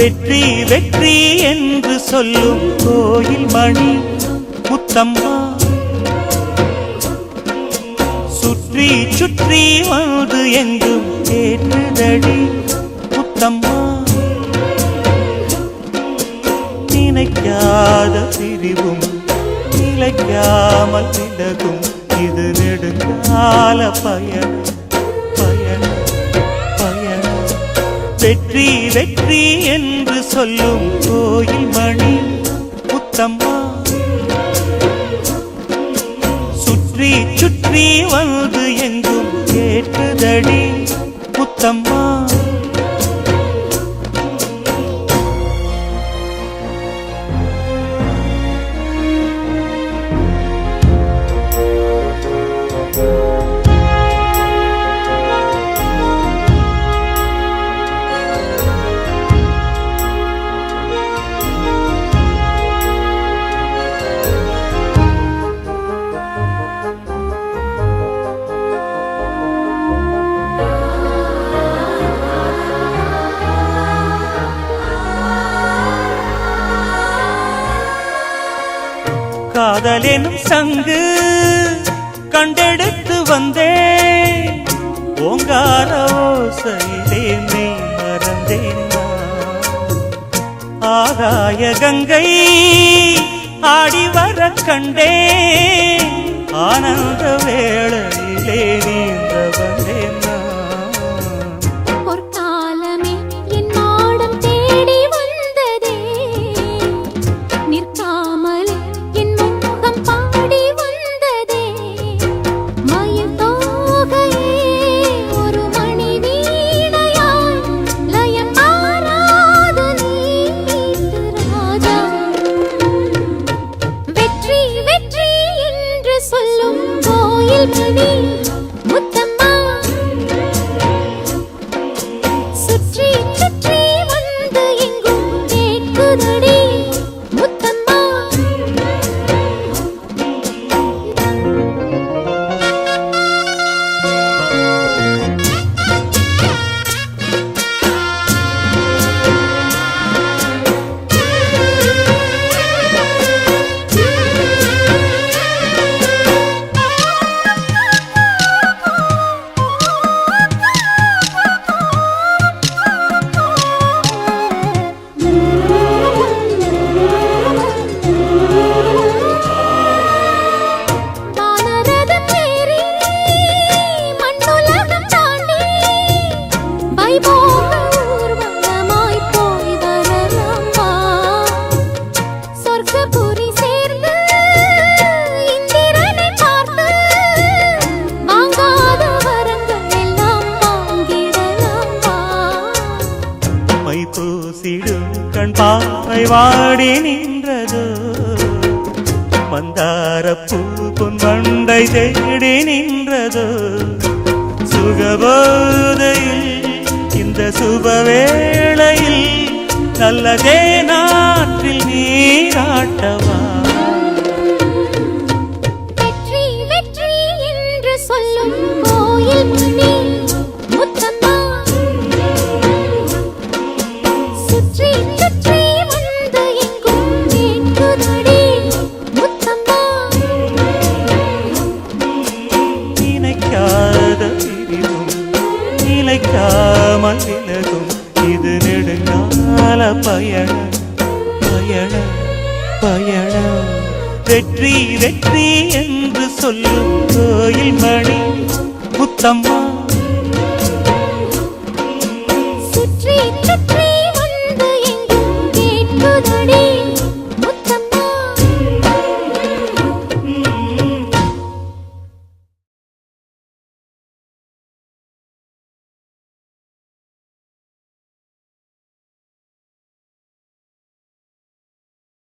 வெற்றி வெற்றி என்று சொல்லும் கோயில் மணி முத்தம்மா சுற்றி சுற்றி வந்து எங்கும் கேட்டுதடி முத்தம்மா நினைக்காத பிரிவும் நிலைக்காமல் விலகும். இது நெடுங்கால பயணம் பயணம் பயணம். வெற்றி வெற்றி என்று சொல்லும் கோயில் மணி முத்தம்மா. சுற்றி சுற்றி வந்து எங்கும் கேட்டுதடி முத்தம்மா. காதலெனும் சங்கு கண்டெடுத்து வந்தேன். ஓங்கார ஓசையிலே நீ மறந்தேன் ஆகாய கங்கை ஆடி வர கண்டே ஆனந்த வேளையிலே நீந்த வந்தேன் மணி பூசிடும் கண் பாவை வாடி நின்றது. மந்தார பூ பொன் வண்டை தேடி நின்றது. சுகபோதையில் இந்த சுபவேளையில் நல்லதே நாட்டில் நீரா நினைக்காத நிலைக்காமல் விலகும். இது நெடுங்கால பயண பயண பயண வெற்றி வெற்றி என்று சொல்லும் கோயில் மணி முத்தம்மா. சுற்றி சுற்றி.